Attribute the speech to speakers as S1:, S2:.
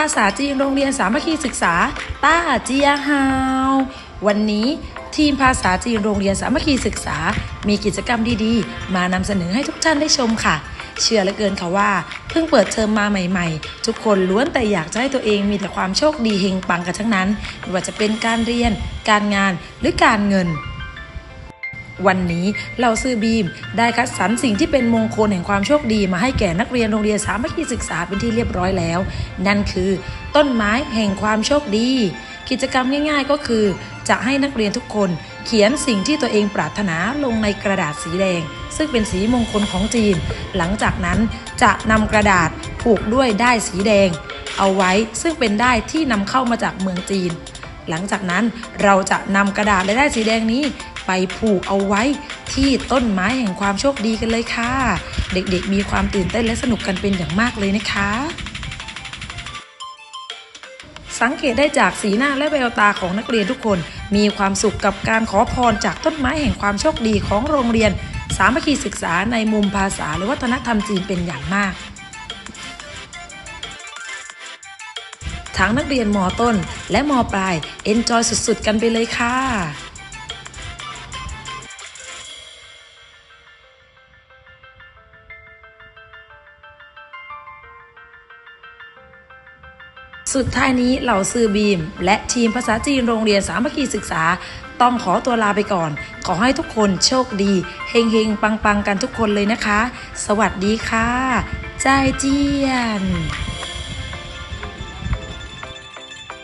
S1: าษาจีนโรงเรียนสามัคคีศึกษา ต้าเจียฮาว วันนี้ทีมภาษาจีนโรงเรียนสามัคคีศึกษา มีกิจกรรมดีๆ มานำเสนอให้ทุกท่านได้ชมค่ะ เชื่อเหลือเกินค่ะว่า เพิ่งเปิดเทอมมาใหม่ๆ ทุกคนล้วนแต่อยากจะให้ตัวเองมีแต่ความโชคดีเฮงปังกันทั้งนั้นไม่ว่าจะเป็นการเรียน การงานหรือการเงิน วันนี้เราซื้อบีม ได้คัดสรรสิ่งที่เป็นมงคลแห่งความโชคดีมาให้แก่นักเรียนโรงเรียนสามัคคีศึกษาเป็นที่เรียบร้อยแล้ว นั่นคือ ต้นไม้แห่งความโชคดี กิจกรรมง่าย ๆ ก็คือ จะให้นักเรียนทุกคน เขียนสิ่งที่ตัวเองปรารถนาลงในกระดาษสีแดง ซึ่งเป็นสีมงคลของจีน หลังจากนั้นจะนำกระดาษผูกด้วยด้ายสีแดง เอาไว้ซึ่งเป็นด้ายที่นำเข้ามาจากเมืองจีนหลังจากนั้นเราจะนำกระดาษและได้ายสีแดงนี้ ไปผูกเอาไว้ที่ต้นไม้แห่งความโชคดีกันเลยค่ะ เด็กๆมีความตื่นเต้นและสนุกกันเป็นอย่างมากเลยนะคะ สังเกตได้จากสีหน้าและแววตาของนักเรียนทุกคน มีความสุขกับการขอพรจากต้นไม้แห่งความโชคดีของโรงเรียน สามัคคีศึกษาในมุมภาษา และวัฒนธรรมจีนเป็นอย่างมากทั้งนักเรียนมต้น และมปลาย เอนจอยสุดๆ กันไปเลยค่ะ สุดท้ายนี้เหล่าซือบีม และทีมภาษาจีนโรงเรียนสามัคคีศึกษา ต้องขอตัวลาไปก่อน ขอให้ทุกคนโชคดี เฮงเฮงปังปังๆ กันทุกคนเลยนะคะ สวัสดีค่ะ ใจายเจียน